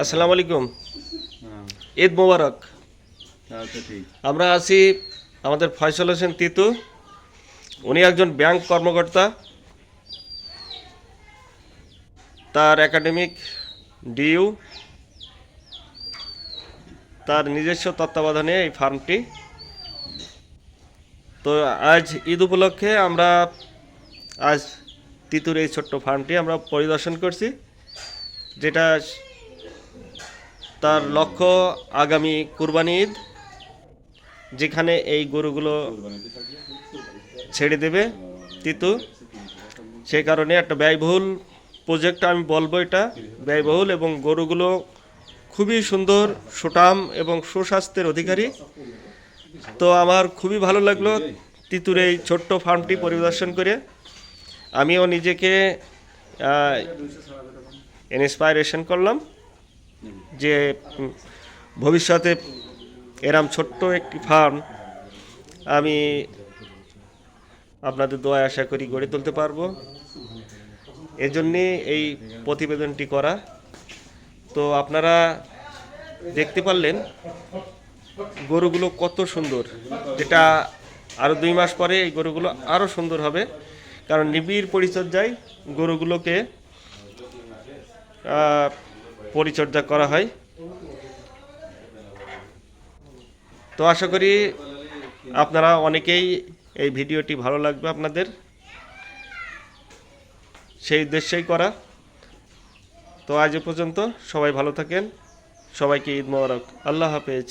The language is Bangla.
আসসালামু আলাইকুম। হ্যাঁ। ঈদ মোবারক। আচ্ছা আমরা আছি আমাদের ফয়সল হোসেন তিতু। উনি একজন ব্যাংক কর্মকর্তা। তার একাডেমিক ডিইউ। তার নিজস্ব তত্ত্বাবধানে এই ফার্মটি। তো আজ ঈদ উপলক্ষে আমরা আজ তিতুর এই ছোট্ট ফার্মটি আমরা পরিদর্শন করছি যেটা তার লক্ষ্য আগামী কুরবানি ঈদ, যেখানে এই গরুগুলো ছেড়ে দেবে তিতু। সে কারণে একটা ব্যয়বহুল প্রজেক্ট আমি বলব এটা, ব্যয়বহুল এবং গরুগুলো খুবই সুন্দর সুটাম এবং সুস্বাস্থ্যের অধিকারী। তো আমার খুবই ভালো লাগল তিতুর এই ছোট্ট ফার্মটি পরিদর্শন করে। আমিও নিজেকে ইন্সপাইরেশন করলাম। যে ভবিষ্যতে এরম ছোট্ট একটি ফার্ম আমি আপনাদের দোয়া আশা করি গড়ে তুলতে পারব। এজন্যে এই প্রতিবেদনটি করা। তো আপনারা দেখতে পারলেন গরুগুলো কত সুন্দর। যেটা আরও দুই মাস পরে এই গরুগুলো আরও সুন্দর হবে। কারণ নিবিড় পরিচর্যায় গরুগুলোকে পরিচর্যা করা হয়। তো আশা করি আপনারা অনেকেই এই ভিডিওটি ভালো লাগবে আপনাদের। সেই উদ্দেশ্যেই করা। তো আজ পর্যন্ত সবাই ভালো থাকেন। সবাইকে ঈদ মোবারক। আল্লাহ হাফেজ।